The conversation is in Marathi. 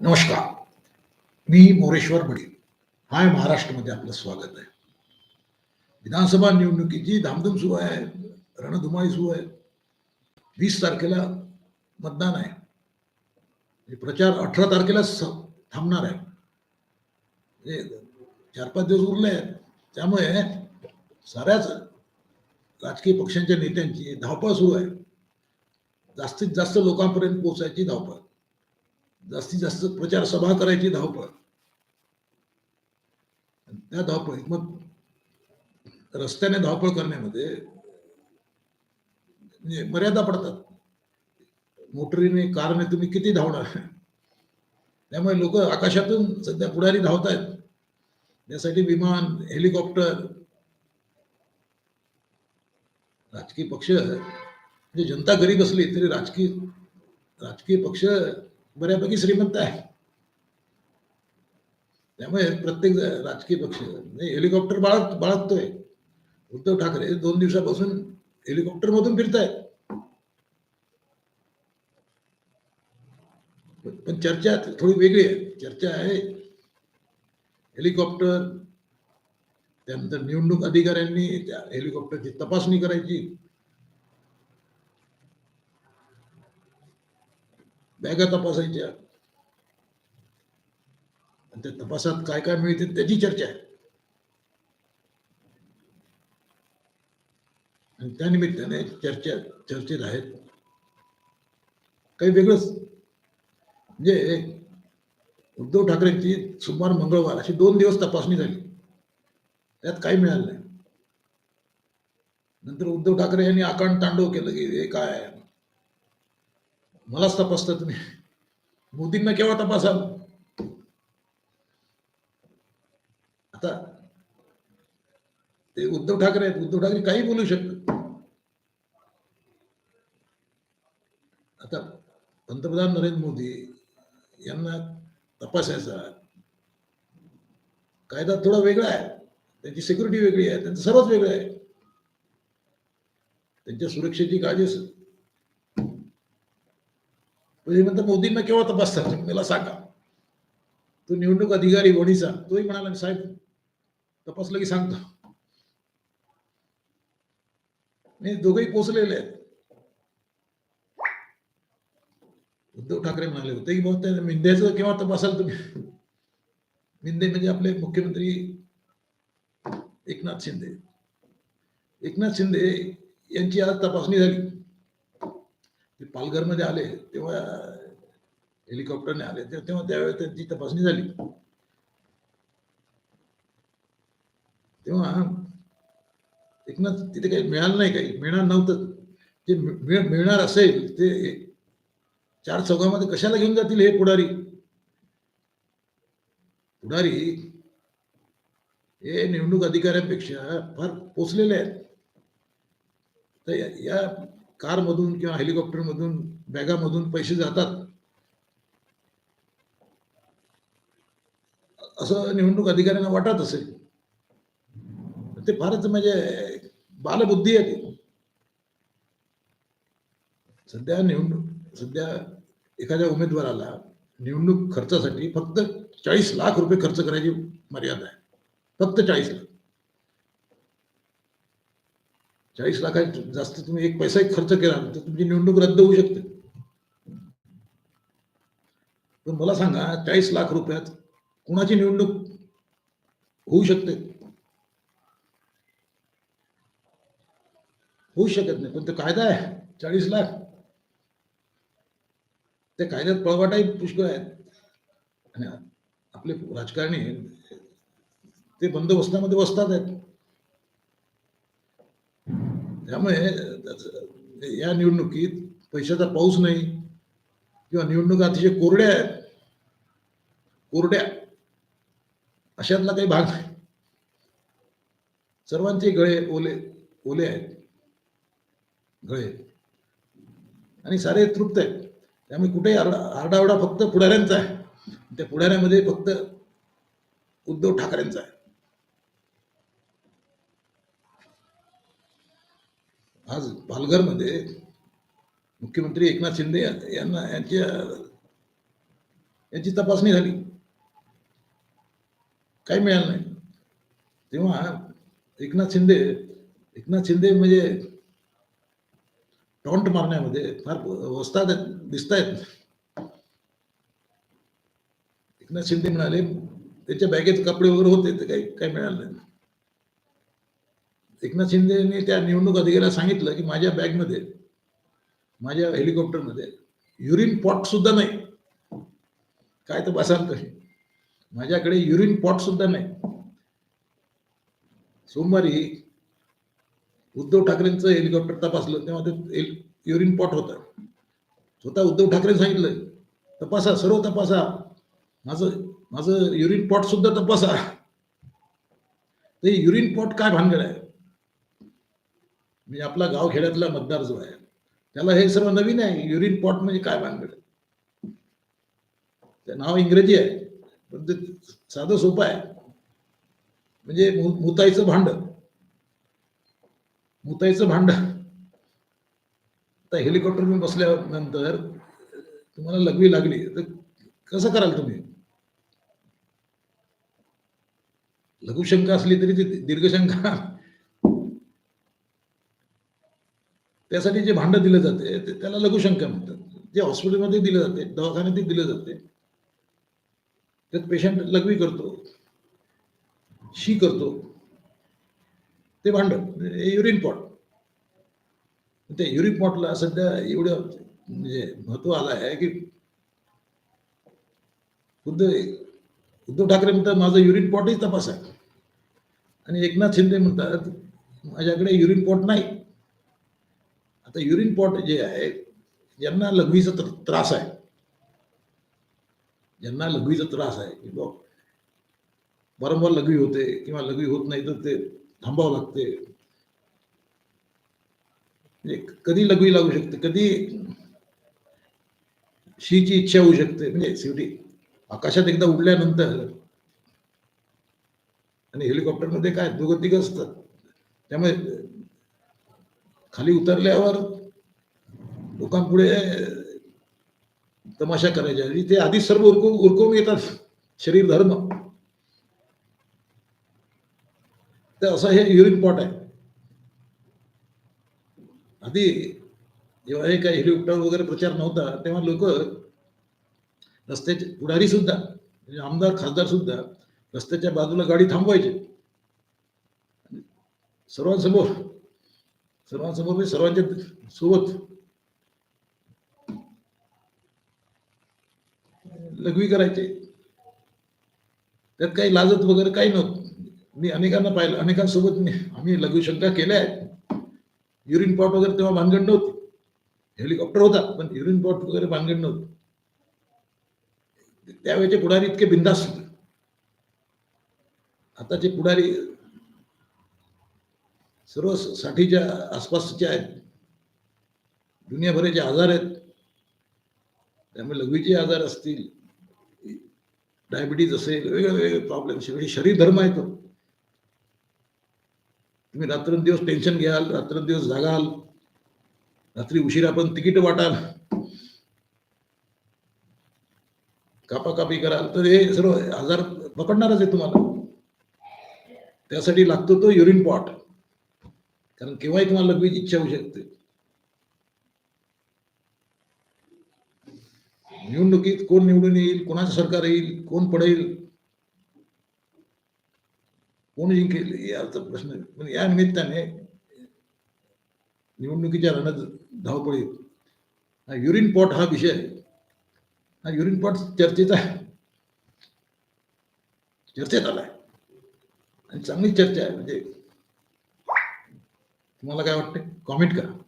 नमस्कार. मी मोरेश्वर बडील हाय महाराष्ट्रामध्ये आपलं स्वागत आहे. विधानसभा निवडणुकीची धामधूम सुरू आहे. रणधुमाळी सुरू आहे. वीस तारखेला मतदान आहे. प्रचार अठरा तारखेला स- थांबणार आहे. म्हणजे चार पाच दिवस उरले आहेत. त्यामुळे साऱ्याच राजकीय पक्षांच्या नेत्यांची धावपळ सुरू आहे. जास्तीत जास्त लोकांपर्यंत पोहोचायची धावपळ. जास्तीत जास्त प्रचार सभा करायची धावपळ. त्या धावपळीत मग रस्त्याने धावपळ करण्यामध्ये म्हणजे मर्यादा पडतात. मोटरीने कारने तुम्ही किती धावणार? त्यामुळे लोक आकाशातून सध्या पुढारी धावत आहेत त्यासाठी विमान हेलिकॉप्टर राजकीय पक्ष म्हणजे जनता गरीब असली तरी राजकीय राजकीय पक्ष बऱ्यापैकी श्रीमंत आहे त्यामुळे प्रत्येक राजकीय पक्ष हेलिकॉप्टर बाळग बाळगतोय. उद्धव ठाकरे दोन दिवसापासून हेलिकॉप्टर मधून फिरतायत. पण चर्चा थोडी वेगळी आहे. चर्चा आहे हेलिकॉप्टर त्यानंतर निवडणूक अधिकाऱ्यांनी त्या हेलिकॉप्टरची तपासणी करायची. बॅगा तपासायच्या. आणि त्या तपासात काय काय मिळते त्याची चर्चा. आहे आणि त्या निमित्ताने चर्चा चर्चेत आहेत. काही वेगळंच. म्हणजे उद्धव ठाकरेंची सोमवार मंगळवार अशी दोन दिवस तपासणी झाली. त्यात काही मिळालं नाही. नंतर उद्धव ठाकरे यांनी आकांड तांडव केलं की हे काय? मलाच तपासता तुम्ही. मोदींना केव्हा तपासाल? आता ते उद्धव ठाकरे आहेत. उद्धव ठाकरे काही बोलू शकतात. आता पंतप्रधान नरेंद्र मोदी यांना तपासायचा कायदा थोडा वेगळा आहे. त्यांची सिक्युरिटी वेगळी आहे. त्यांचं सर्वच वेगळं आहे. त्यांच्या सुरक्षेची काळजी म्हणजे म्हणतात मोदींना केव्हा तपासतात म्हणजे मला सांगा. तो निवडणूक अधिकारी वडीचा तोही म्हणाला साहेब तपासलं की सांगतो. नाही दोघेही पोचलेले आहेत. उद्धव ठाकरे म्हणाले होते की बहुत मिंदेचं केव्हा तपासाल तुम्ही? मिंदे म्हणजे आपले मुख्यमंत्री एकनाथ शिंदे. एकनाथ शिंदे यांची आज तपासणी झाली. ते पालघरमध्ये आले तेव्हा हेलिकॉप्टरने आले तेव्हा त्यावेळेस त्यांची तपासणी झाली. तेव्हा एकनाथ तिथे काही मिळालं नाही काही मिळणार नव्हतं. जे मिळणार असेल ते चार चौघामध्ये कशाला घेऊन जातील हे पुढारी? पुढारी हे निवडणूक अधिकाऱ्यांपेक्षा फार पोचलेले आहेत. तर या कारमधून किंवा हेलिकॉप्टरमधून बॅगामधून पैसे जातात. असं निवडणूक अधिकाऱ्यांना वाटत असेल. ते फारच म्हणजे बालबुद्धी आहे ती. सध्या निवडणूक सध्या एखाद्या उमेदवाराला निवडणूक खर्चासाठी फक्त चाळीस लाख रुपये खर्च करायची मर्यादा आहे. फक्त चाळीस लाख. चाळीस लाखात जास्त तुम्ही एक पैसाही खर्च केला तर तुमची निवडणूक रद्द होऊ शकते. पण मला सांगा चाळीस लाख रुपयात कुणाची निवडणूक होऊ शकते? होऊ शकत नाही पण तो कायदा आहे चाळीस लाख. त्या कायद्यात पळवाटाही पुष्कळ आहेत. आणि आपले राजकारणी ते बंदोबस्तामध्ये बसतात आहेत. त्यामुळे या निवडणुकीत पैशाचा पाऊस नाही. किंवा निवडणुका अतिशय कोरड्या आहेत. कोरड्या. अशातला काही भाग नाही. सर्वांचे गळे ओले ओले आहेत. गळे. आणि सारे तृप्त आहेत. त्यामुळे कुठेही आरडाओरडा फक्त पुढाऱ्यांचा आहे. त्या पुढाऱ्यामध्ये फक्त उद्धव ठाकरेंचा आहे. आज पालघरमध्ये मुख्यमंत्री एकनाथ शिंदे यांना यांच्या यांची तपासणी झाली. काही मिळालं नाही. तेव्हा एकनाथ शिंदे एकनाथ शिंदे म्हणजे टॉन्ट मारण्यामध्ये फार वस्ताद दिसत आहेत एकनाथ शिंदे म्हणाले त्याच्या बॅगेत कपडे वगैरे होते ते काही काही मिळालं नाही. एकनाथ शिंदेने त्या निवडणूक अधिकाऱ्याला सांगितलं की माझ्या बॅगमध्ये माझ्या हेलिकॉप्टरमध्ये युरिन पॉट सुद्धा नाही. काय तर बसाल तुम्ही माझ्याकडे युरिन पॉट सुद्धा नाही. सोमवारी उद्धव ठाकरेंचं हेलिकॉप्टर तपासलं तेव्हा ते युरिन पॉट होतं. स्वतः उद्धव ठाकरे सांगितलं तपासा सर्व तपासा. माझं माझं युरिन पॉट सुद्धा तपासा. ते युरिन पॉट काय भानगड आहे? म्हणजे आपला गाव खेड्यातला मतदार जो आहे त्याला हे सर्व नवीन आहे युरिन पॉट म्हणजे काय भानगड ते नाव इंग्रजी आहे पण ते साधं सोपं आहे. म्हणजे मुताईचं भांड. मुताईचं भांड. आता हेलिकॉप्टर मी बसल्यानंतर तुम्हाला लघवी लागली तर कसं कराल तुम्ही? लघुशंका असली तरी ती दीर्घशंका त्यासाठी जे भांड दिलं जाते ते त्याला लघुशंका म्हणतात. जे हॉस्पिटलमध्ये दिलं जाते दवाखान्यात दिलं जाते. त्यात पेशंट लघवी करतो शी करतो. ते भांड युरिन पॉट ते युरिन पॉटला सध्या एवढं म्हणजे महत्त्व आलं आहे की खुद्द उद्धव ठाकरे म्हणतात माझं युरिन पॉटही तपास. आहे आणि एकनाथ शिंदे म्हणतात माझ्याकडे युरिन पॉट नाही. आता युरिन पॉट जे आहे ज्यांना लघवीचा त्रास आहे. ज्यांना लघवीचा त्रास आहे की बघ वारंवार लघवी होते किंवा लघवी होत नाही तर ते थांबावं लागते. म्हणजे कधी लघवी लागू शकते कधी शीची इच्छा होऊ शकते. म्हणजे शेवटी आकाशात एकदा उडल्यानंतर आणि हेलिकॉप्टरमध्ये काय दोघं तिघं असतात त्यामुळे खाली उतरल्यावर लोकांपुढे तमाशा करायच्या. आणि ते आधीच सर्व उरकून उरकून येतात शरीर धर्म. तर असं हे युरिन पॉट आहे. आधी जेव्हा हे काही हेलिकॉप्टर वगैरे प्रचार नव्हता तेव्हा लोक रस्त्याचे पुढारी सुद्धा म्हणजे आमदार खासदार सुद्धा रस्त्याच्या बाजूला गाडी थांबवायचे. सर्वांसमोर सर्वांसमोर म्हणजे सर्वांच्या सोबत. लघवी करायचे. त्यात काही लाजत वगैरे काही नव्हतं. मी अनेकांना पाहिलं. अनेकांसोबत मी आम्ही लघुशंका केल्या आहेत. युरिन पॉट वगैरे तेव्हा भानगड नव्हती. हेलिकॉप्टर होता पण युरिन पॉट वगैरे भानगड नव्हतं. त्यावेळेचे पुढारी इतके बिंदास होते. आताचे पुढारी सर्व साठीच्या आसपासच्या आहेत. दुनियाभराचे आजार आहेत. त्यामुळे लघवीचे आजार असतील डायबिटीज असेल वेगळे वेगळे प्रॉब्लेम शेवटी शरीर धर्म आहे तो. तुम्ही रात्रंदिवस टेन्शन घ्याल रात्रंदिवस जागाल रात्री उशिरा पण तिकीट वाटाल. कापाकापी कराल तर हे सर्व आजार पकडणारच आहे तुम्हाला. त्यासाठी लागतो तो युरिन पॉट कारण केव्हाही तुम्हाला लघवीची इच्छा होऊ शकते. निवडणुकीत कोण निवडून येईल कोणाचं सरकार येईल कोण पडेल? कोण जिंकेल? याचा प्रश्न आहे. पण या निमित्ताने निवडणुकीच्या रणात धावपळीत हा युरिन पॉट हा विषय आहे. हा युरिन पॉट चर्चेचा आहे. चर्चेत आलाय. आणि चांगली चर्चा आहे. म्हणजे तुम्हाला काय वाटते कॉमेंट करा